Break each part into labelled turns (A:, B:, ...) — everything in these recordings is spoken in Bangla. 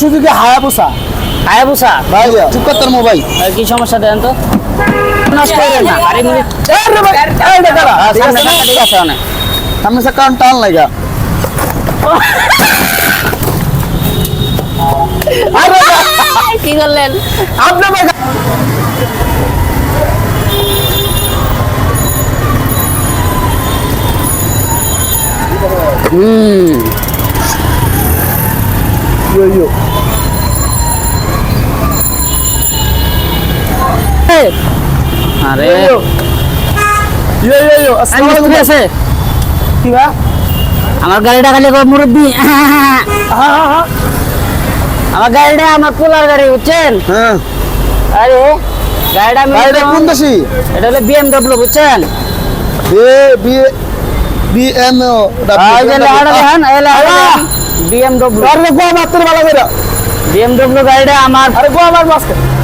A: সুযোগে হায়াবুসা
B: হায়াবুসা
A: ভাই ঠিক করতে মোবাইল।
B: আর কি সমস্যা দেন তো? নষ্ট করেন না গাড়ি মিনিট
A: সামনে
B: সামনে টাকা ঠিক আছে অনেক।
A: সে কারণ টান লাগা
B: কি করলেন?
A: আপনি
B: হুম।
A: ইয়ো ইয়ো।
B: আরে।
A: ইয়ো ইয়ো ইয়ো আসসালামু আলাইকুম।
B: আছে।
A: কি বা
B: আমার গাড়িটা খালি কয় মুরব্বী। আমার গাড়িটা আমার পোলার গাড়ি বুঝছেন?
A: হ্যাঁ।
B: আরে গাড়িটা
A: এটা কোন দেশি
B: এটা হলো বিএমডব্লিউ বুঝছেন?
A: এ বি বি এম ও
B: এই যে লেখাটা দেখেন এই লেখাটা বিএমডব্লিউ
A: আরে গো মাত্র ভালো করে।
B: বিএমডব্লিউ গাড়িটা আমার
A: আরে গো আমার মাস্ক ভাই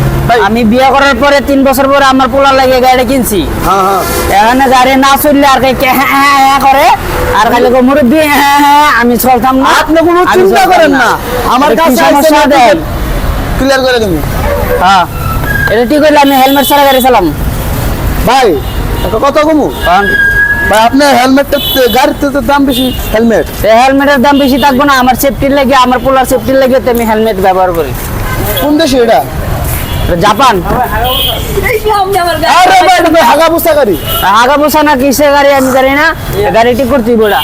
B: আমি বিয়ে করার পরে তিন বছর পরে আমার পোলার লাগিয়ে গাড়িটা কিনছি।
A: হ্যাঁ হ্যাঁ।
B: এখানে গাড়ি না চললে আর হ্যাঁ হ্যাঁ করে আর খালি মুরব্বী হ্যাঁ হ্যাঁ আমি চলতাম না।
A: আপনি কোনো চিন্তা করেন না। আমার কাছে
B: সমস্যা দেন?
A: ক্লিয়ার করে দিন
B: হ্যাঁ। এটা ঠিক হইলে আমি হেলমেট ছাড়া গাড়ি চালাম।
A: ভাই একটা কথা কমু? ভাই আপনার হেলমেটটা গাড়িতে তো দাম বেশি হেলমেট।
B: হেলমেটের দাম বেশি থাকব না আমার সেফটির লাগে আমার পোলার সেফটির লাগে আমি হেলমেট ব্যবহার করি।
A: কোন দেশে এটা?
B: জাপান।
A: আরে ভাই এটা ভাই গাড়ি।
B: আগা বসা না কিসে গাড়ি আমি জানি না। গাড়ি ঠিক করতে বড়া।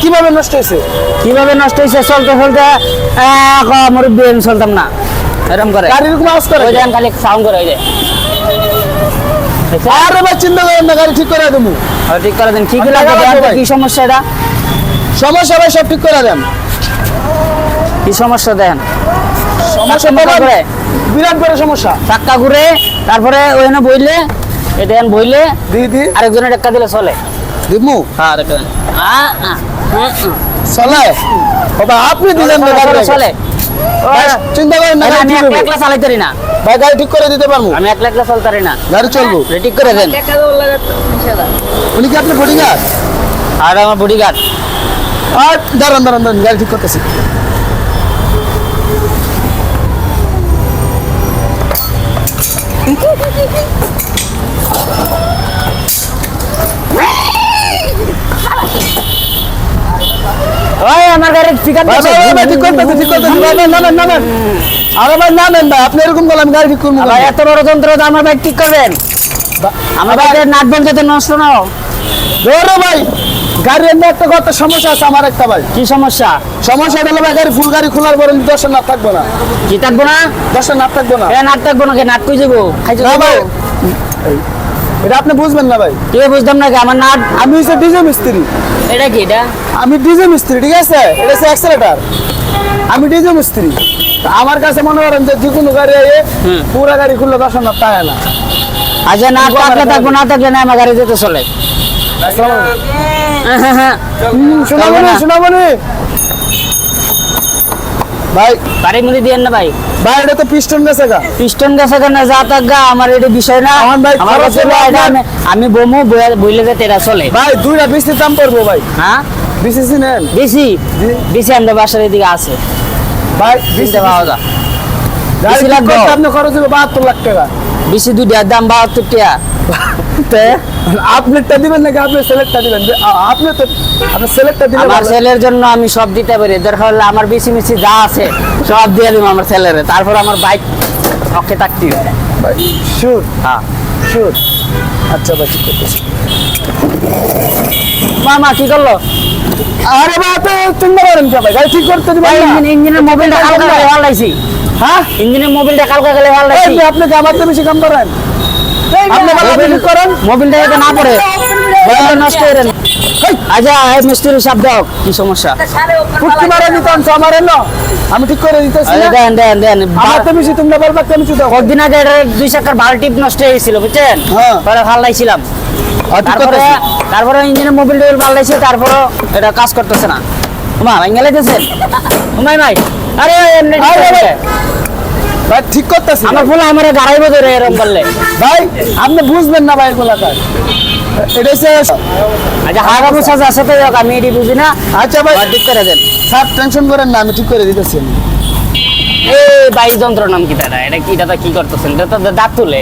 A: কীভাবে নষ্ট হয়েছে?
B: কীভাবে নষ্ট হয়েছে চলতে চলতে মুরব্বী আমি চলতাম না। এরকম করে।
A: গাড়ি এরকম আওয়াজ করে
B: ওই খালি সাউন্ড করে ওই যে
A: আরে ভাই চিন্তা করেন না গাড়ি ঠিক করে দেবো।
B: ঠিক করে দেন। ঠিক লাগে কি সমস্যা এটা?
A: সমস্যা ভাই সব ঠিক করে দেন।
B: কি সমস্যা দেন?
A: সমস্যা বিরাট বড় সমস্যা।
B: চাক্কা ঘুরে তারপরে ওখানে বইলে এটা বইলে
A: দি দি।
B: আরেকজনের টাকা দিলে চলে।
A: দিমু?
B: হ্যাঁ
A: চলে? বাবা আপনি দিলেন না
B: চলে
A: চিন্তা করেন না
B: আমি
A: ঠিক
B: একলা চালাইতে পারি না।
A: ভাই গাড়ি ঠিক করে দিতে পারব।
B: আমি একলা একলা চলতে পারি না।
A: গাড়ি চলবো।
B: এটা ঠিক করে দেন।
A: উনি কি আপনার বডিগার্ড
B: আর আমার বডিগার্ড
A: আর দাঁড়ান দাঁড়ান দাঁড়ান গাড়ি ঠিক করতেছি।
B: ওই আমার গাড়ি
A: ভাই, ভাই, ভাই, ভাই, ঠিক করতেছি ঠিক করতেছি ভাই ভাই নামেন নামেন আরে ভাই নামেন ভাই আপনি এরকম আমি গাড়ি ঠিক
B: আবার
A: কেন?
B: এত বড় যন্ত্র তো আমার বাইক ঠিক করবেন আমার বাইকের নাট বলতে তো নষ্ট না হোক।
A: ধরো ভাই গাড়ির এমনি একটা কথা সমস্যা আছে আমার একটা ভাই।
B: কি সমস্যা?
A: সমস্যা হলো ভাই গাড়ি ফুল গাড়ি খোলার পরে দশটা নাট থাকব না।
B: কি থাকব না?
A: দশটা নাট থাকব না।
B: এ নাট থাকব নাকি নাট কই যাব? খাইছো যাব?
A: ভাই এটা আপনি বুঝবেন না ভাই।
B: কে বুঝতাম না কি? আমার নাট
A: আমি হচ্ছে ডিজে মিস্ত্রি।
B: এটা কি এটা?
A: আমি ডিজে মিস্ত্রি ঠিক আছে? এটা হচ্ছে অ্যাক্সেলেটার আমি ডিজে মিস্ত্রি। তা আমার কাছে মনে করেন যে যে কোনো গাড়ি
B: হুম।
A: পুরা গাড়ি খুললে দশ না তাই না।
B: আচ্ছা নাট থাকলে থাকব না থাকলে না আমার গাড়ি যেতে চলে।
A: হুম, শোনাবো না? শোনাবো ভাই।
B: গাড়ি মুড়ি দিয়ে না ভাই?
A: ভাই এটা তো পিস্টন গেছে গা।
B: পিস্টন গেছে কেন যা থাক গা আমার এটা বিষয় না।
A: আমার ভাই
B: আমার কাছে
A: হলো
B: এটা
A: আপনার-
B: আমি- বমু বইলে যে তেরা চলে।
A: ভাই দুইটা বিসি দাম পড়ব ভাই।
B: হ্যাঁ?
A: বিসিসি নেন।
B: বেশি। বেশি আমাদের বাসার এদিকে আছে।
A: ভাই
B: কিনতে পাওয়া বেশি লাগবে?
A: আপনার খরচ হবে বাহাত্তর লাখ টাকা।
B: বেশি দুইটার দাম বাহাত্তর টাকা
A: তে? দিবেন নাকি দিবেন? তো আপনার
B: আমার
A: ভালো।
B: জন্য আমি সব দিতে পারি। দরকার হলে আমার বেশি বেশি যা আছে সব দিয়ে দিব আমার ছেলের। তারপর আমার বাইক পক্ষে থাকতে।
A: শুট
B: হ্যাঁ।
A: শুট আচ্ছা ভাই ঠিক করতেছি
B: মামা কি করল?
A: আরে চিন্তা করেন গাড়ি ঠিক করতে দিবেন
B: ইঞ্জিনের মোবিলটা কালকা গেলে ভালো লাগছি।
A: হ্যাঁ?
B: ইঞ্জিনের মোবিলটা কালকা গেলে ভালো
A: এই আপনি আমার চেয়ে বেশি কাম করেন। আপনি ভালো আপনি করেন।
B: মোবিলটা যাতে না পড়ে। মোবিলটা নষ্ট দেন আচ্ছা এই মিস্ত্রি সাপ দাও। কি সমস্যা?
A: ফুটকি মারা দিতে আনছো আমার এলো। আমি ঠিক করে দিতেছি
B: দেন দেন দেন।
A: আমার তো তোমরা বলবা কেন চুদা
B: কদিন আগে দুই চাকার বাল্টিপ নষ্ট হয়ে বুঝছেন?
A: হ্যাঁ।
B: পরে তারপরে তারপরে ইঞ্জিনের মোবিল টোবিল পাল্টাইছে তারপরে এটা কাজ করতেছে না। মা ভাঙ্গা লাইতেছেন ভাই আরে এমনি।
A: ভাই। ঠিক করতেছি
B: আমার ফুল আমার গাড়াইব ধরে এরকম করলে
A: ভাই। আপনি বুঝবেন না ভাই গোলাকার এটা হচ্ছে
B: আচ্ছা হাগা বুঝা আছে তো আমি এটি বুঝি না।
A: আচ্ছা ভাই।
B: ঠিক করে দেন।
A: স্যার টেনশন করেন না আমি ঠিক করে দিতেছি।
B: এই ভাই যন্ত্র নাম কি দাদা? এটা কি দাদা কি করতেছেন? এটা তো দাঁত তুলে।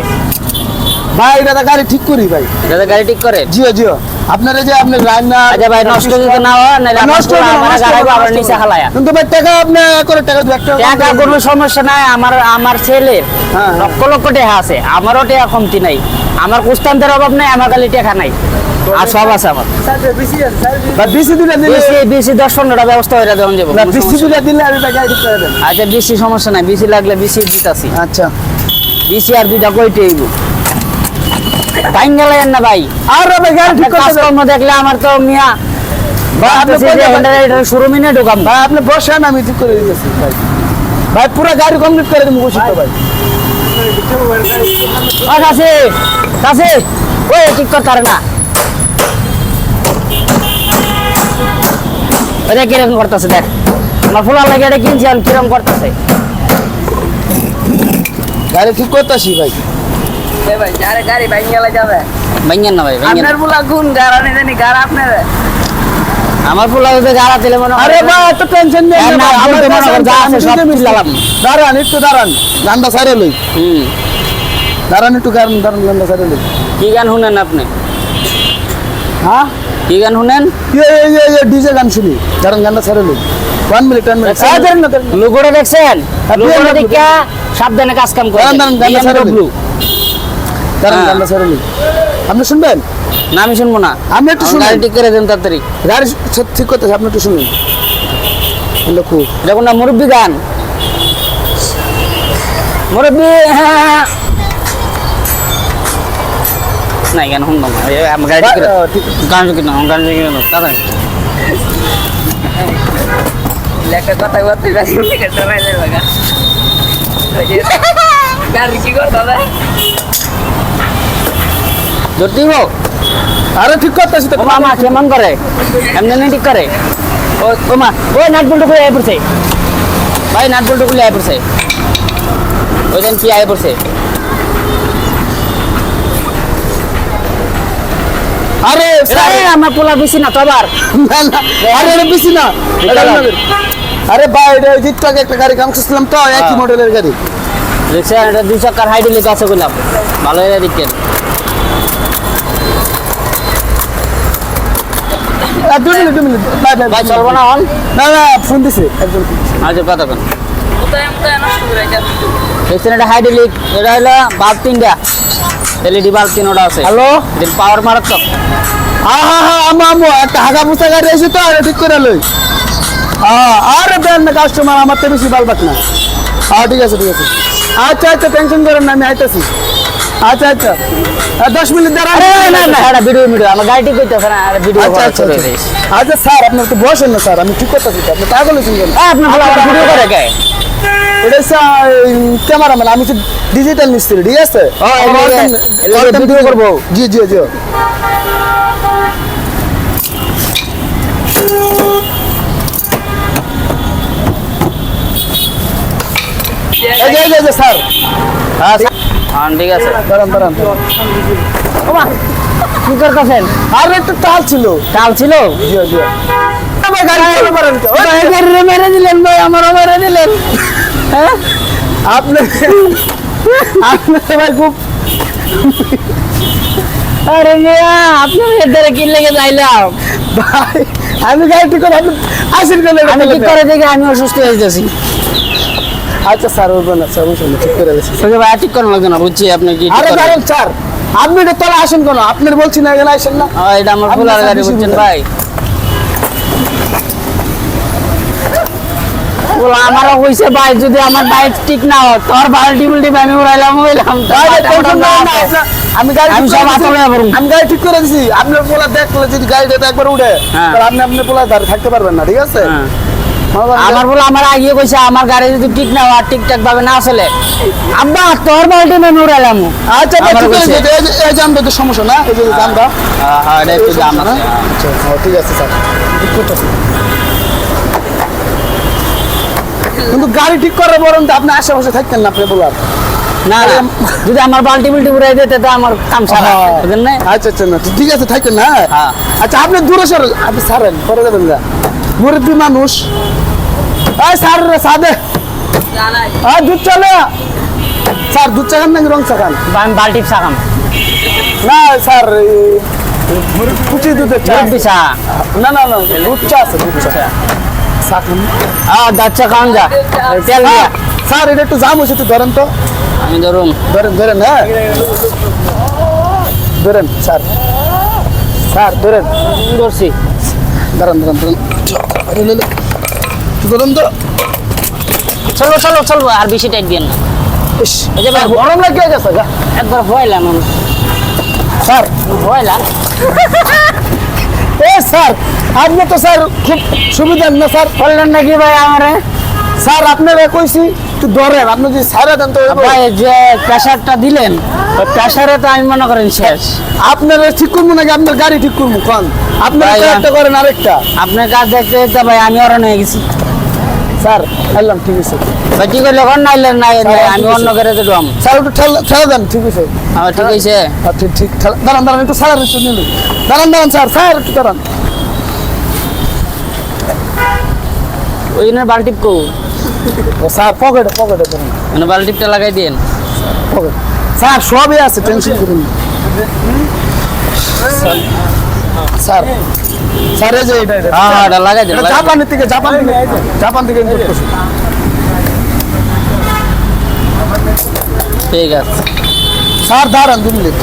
A: ভাই দাদা গাড়ি ঠিক করি ভাই।
B: দাদা গাড়ি ঠিক করে?
A: জিও জিও। আপনার যে আপনি রান্না
B: আচ্ছা ভাই নষ্ট যদি না হয় না
A: নষ্ট হবে
B: আবার নিচে হালায়া।
A: কিন্তু ভাই টাকা আপনি করে টাকা একটা
B: টাকা কোনো সমস্যা নাই আমার আমার ছেলের
A: হ্যাঁ।
B: লক্ষ লক্ষ টাকা আছে আমারও টাকা কমতি নাই আমার কুস্তান্তের অভাব নাই আমার খালি টাকা নাই। আর সব আছে আমার।
A: বিসি দিলে দিলে
B: বেশি দশ পনেরোটা ব্যবস্থা হয়ে দেওয়া যাবে
A: বিসি দিলে দিলে আমি
B: নাই। আচ্ছা সমস্যা নাই বেশি লাগলে বেশি দিতাছি।
A: আচ্ছা।
B: বেশি আর দুইটা কইতে হইব। না ভাই।
A: আর ভাই গাড়ি ঠিক
B: কাজকর্ম দেখলে আমার তো মিয়া ঢুকাম।
A: ভাই আপনি বসেন আমি ঠিক করে দিতেছি ভাই। ভাই পুরো গাড়ি কমপ্লিট করে দেবো বসে ভাই।
B: ও কাছে কাছে। ওই ঠিক করতে না। কীরকম করতেছে দেখ। আমার ফুলার লাগে এটা কিনছি কীরকম করতেছে।
A: গাড়ি ঠিক করতেছি ভাই।
C: গাড়ি বাইক যাবে।
B: ভাঙ্গেন না ভাই
C: আপনার বলা গুণ গাড়া নেই জানি গাড়া আপনার।
B: আমার ফুলা যদি গাড়া দিলে মনে হয়-
A: আরে ভাই এত টেনশন নেই
B: না,
A: ভাই, আমার
B: মনে যা আছে সব
A: নিজে দাঁড়ান একটু দাঁড়ান। গান্ডা সাইরে লই।
B: হুম।
A: দাঁড়ান একটু গান দাঁড়ান গান্ডা সাইরে লই।
B: কি গান শুনেন আপনি?
A: হ্যাঁ?
B: কি গান শুনেন?
A: ইয়ে ইয়ে ইয়ে ডিজে গান শুনি। দাঁড়ান গান্ডা সাইরে লই। ওয়ান মিনিট ওয়ান মিনিট
B: দেখছেন?
A: না
B: সাবধানে কাজ কাম
A: দাঁড়ান,
B: করেন।
A: দাঁড়ান, গানটা ছেড়ে দিন। দাঁড়ান
B: হ্যাঁ।
A: আপনি শুনবেন?
B: না আমি শুনব না।
A: আমি একটু
B: আমার
A: শুনি।
B: গাড়ি ঠিক করে দেন তাড়াতাড়ি।
A: গাড়ি সব ঠিক করতেছে আপনি একটু শুনুন। লক্ষ্য
B: দেখুন না মুরব্বী গান। মুরব্বী হ্যাঁ। নাই গান শুনলাম না। এই গাড়ি ঠিক করে গান ঠিক না গান ঠিক করে তাড়াতাড়ি।
C: একটা কথা বলতে গাড়ি কি করতে
B: ধরতে হোক
A: আরে ঠিক করতেছি তো।
B: মামা কেমন করে। এমনি ঠিক করে। ও ও মা ওই নাট বল্টু খুলে আয় পড়ছে। ভাই নাট বল্টু খুলে আয় পড়ছে। ওই দিন কি আয় পড়ছে।
A: আরে
B: আরে আমার পোলা বেশি না তো আবার।
A: আরে এটা বেশি না। আরে ভাই এটা ওই একটা গাড়ি কাম করছিলাম তো একই
B: হ্যাঁ।
A: মডেলের গাড়ি।
B: দেখছেন এটা দুই চাকার হাইডে লেগে আছে বললাম। ভালো হয়ে দেখছেন
A: আর দুই মিনিট দুই মিনিট। ভাই ভাই
B: ভাই চলবো না
A: না না ফোন দিছে একজন।
B: আচ্ছা কথা
C: করে
B: দেখছেন এটা হাইডে লিক এটা হলো বাল্ব তিনটা। এলইডি বাল্ব তিনটা আছে।
A: হ্যালো
B: দিন পাওয়ার মারাত্মক।
A: হ্যাঁ হ্যাঁ হ্যাঁ আমু আমু একটা হাগা মুসা গাড়ি এসে তো এটা ঠিক করে লই। হ্যাঁ আরে দেন না কাস্টমার আমার তো বেশি বালবাক না। হ্যাঁ ঠিক আছে ঠিক আছে। আচ্ছা আচ্ছা টেনশন করেন না আমি আইতেছি। আচ্ছা আচ্ছা। আর দশ মিনিট দাঁড়ান
B: আরে না না এটা ভিডিও ভিডিও আমার গাড়ি ঠিক করতেছে না আর ভিডিও
A: আচ্ছা আচ্ছা আচ্ছা। আচ্ছা স্যার আপনার তো বসেন না স্যার আমি ঠিক করতেছি তো আপনি টাকা বলেছেন কেন?
B: আপনার বলা ভিডিও করে কে
A: এটা ক্যামেরাম্যান আমি তো ডিজিটাল মিস্ত্রি ঠিক আছে?
B: ও, এদিকে- এদিকে video করব?
A: জি জি জি। এই যে, এই যে, এই যে, স্যার।
B: হ্যাঁ হ্যাঁ ঠিক আছে।
A: দাঁড়ান দাঁড়ান। দাঁড়ান।
B: ওমা কি করতেছেন?
A: আর একটা তাল ছিল।
B: ছিল?
A: জি জি।
B: মেরে দিলেন ভাই মেরে দিলেন। হ্যাঁ?
A: আপনি আপনি ভাই খুব
B: আরে মিয়া আপনি এদের কি যাইলাম?
A: ভাই আমি গাড়ি ঠিক করে আপনি আসেন
B: আমি ঠিক করে দেখে? আমি অসুস্থ হয়ে যাচ্ছি?
A: আচ্ছা স্যার উঠবেন না স্যার বুঝুন ঠিক করে দিচ্ছি
B: ভাই ঠিক করানো লাগবে না বুঝছি আপনি কি
A: আরে
B: করেন।
A: স্যার আপনি এটা তলা আসেন কেন? আপনার বলছি না এখানে আসেন না।
B: এটা আমার ফুলার
A: স্যার
B: গাড়ি বুঝছেন ভাই। বলো হইছে ভাই যদি আমার বাইক ঠিক না হয় তোর বাল্টি বুল্টি আমি উড়াইলাম
A: আরে আমি গাড়ি
B: আমি সব
A: করে গাড়ি ঠিক করে দিছি। আপনার পোলা দেখলে যদি গাড়িটা একবার উঠে
B: হ্যাঁ।
A: তাহলে আপনি আপনার পোলা দাঁড়িয়ে থাকতে পারবেন না ঠিক আছে?
B: হ্যাঁ। আমার বলে আমার আগে কইছে আমার গাড়ি যদি ঠিক না হয় ঠিকঠাক ভাবে না চলে। আব্বা তোর বাল্টি আমি উড়াইলাম।
A: আচ্ছা ভাই, ঠিক আছে। এই যে- তো সমস্যা না? এই যে জামটা।
B: হ্যাঁ হ্যাঁ এটা একটু দাম
A: না আচ্ছা হ্যাঁ, ঠিক আছে স্যার। কিন্তু গাড়ি ঠিক করার বরং আপনি আশেপাশে থাকতেন না আপনি বলার।
B: না না। যদি আমার বাল্টি বিল্টি উড়াই দিতে তো আমার কাম সারা বুঝলেন না?
A: আচ্ছা আচ্ছা না ঠিক আছে থাকেন না
B: হ্যাঁ।
A: আচ্ছা আপনি দূরে সর আপনি সারেন পরে যাবেন না মুরব্বী মানুষ এই স্যার রে সাদে। আর দুধ চলে। স্যার দুধ চা খান নাকি রং চা খান?
B: আমি বালটি চা খাম।
A: না স্যার কুচি দুধের চা
B: চা।
A: না না না দুধ চা আছে দুধ চা। চা খান।
B: হ্যাঁ দাঁত চা খাওয়ান যা। তেল
A: স্যার, এটা একটু জাম হয়েছে একটু ধরেন তো।
B: আমি ধরুন
A: ধরেন ধরেন হ্যাঁ। ধরেন স্যার। স্যার ধরেন।
B: ধরছি।
A: দাঁড়ান দাঁড়ান দাঁড়ান ধরেন তো।
B: চলো চলো চলো আর বেশি টাইট দিন না।
A: গরম লাগে গেছে
B: একবার ভয়লাম আমি
A: স্যার।
B: ভয়লাম
A: এ স্যার আপনি তো স্যার খুব সুবিধা না স্যার।
B: বললেন নাকি ভাই আমারে?
A: স্যার আপনারা কইছি একটু ধরেন আপনি যদি সারা দেন তো
B: ভাই যে প্রেশারটা দিলেন ওই প্রেশারে তো আমি মনে করেন শেষ।
A: আপনারা ঠিক করব নাকি? আপনার গাড়ি ঠিক করব কন। আপনারা একটা করেন আরেকটা।
B: আপনার কাজ দেখতে দেখতে ভাই আমি অরণ হয়ে গেছি।
A: স্যার এলাম ঠিক আছে।
B: ভাই ঠিক হইলে কোন নাইলেন নাই নাই, আমি অন্য
A: আছে।
B: করে দিলাম
A: স্যার একটু ঠেলা দেন ঠিক আছে।
B: আমার ঠিক হয়েছে
A: আচ্ছা ঠিক দাঁড়ান দাঁড়ান একটু স্যার একটু নিন। দাঁড়ান দাঁড়ান স্যার স্যার একটু দাঁড়ান।
B: ওই জন্য বালটিপ কো।
A: ও স্যার পকেটে পকেটে ধরুন।
B: মানে বালটিপটা লাগাই দিন
A: পকেট। স্যার সবই আছে টেনশন করুন স্যার স্যার যে এটা এটা।
B: হ্যাঁ হ্যাঁ এটা লাগাই দিন
A: এটা
B: লাগাই দিন।
A: জাপানের থেকে জাপান থেকে জাপান থেকে import করছি।
B: ঠিক আছে।
A: স্যার দাঁড়ান দু মিনিট।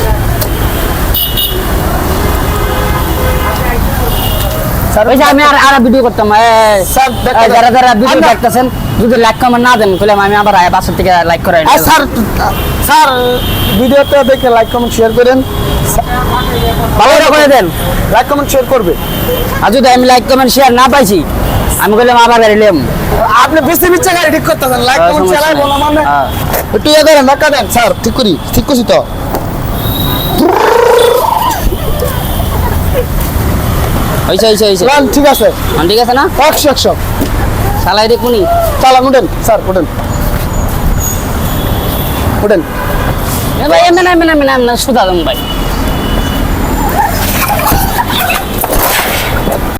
A: স্যার
B: ওই যে আমি আর আর ভিডিও করতাম যারা যারা ভিডিও দেখতেছেন যদি লাইক কমেন্ট না দেন তাহলে আমি আবার আয় বাসা থেকে লাইক করে
A: স্যার স্যার ভিডিওটা দেখে লাইক কমেন্ট শেয়ার করেন।
B: ভালো করে দেন।
A: লাইক কমেন্ট শেয়ার করবে।
B: আর যদি আমি লাইক কমেন্ট শেয়ার না পাইছি। আমি কইলাম আবার বেরিলাম
A: আপনি বেশি বিচ্ছে গাড়ি ঠিক করতেছেন। Like comment share. বলা মানে। একটু ইয়ে করেন ধাক্কা দেন। স্যার ঠিক করি ঠিক করছি তো।
B: হয়েছে হয়েছে
A: লান ঠিক আছে।
B: ঠিক আছে না?
A: একশো একশো।
B: চালাই দেখুনি
A: চালান উঠেন। স্যার উঠেন। উঠেন।
B: এ ভাই এমনি এমনি এমনি না সুদা দেন ভাই।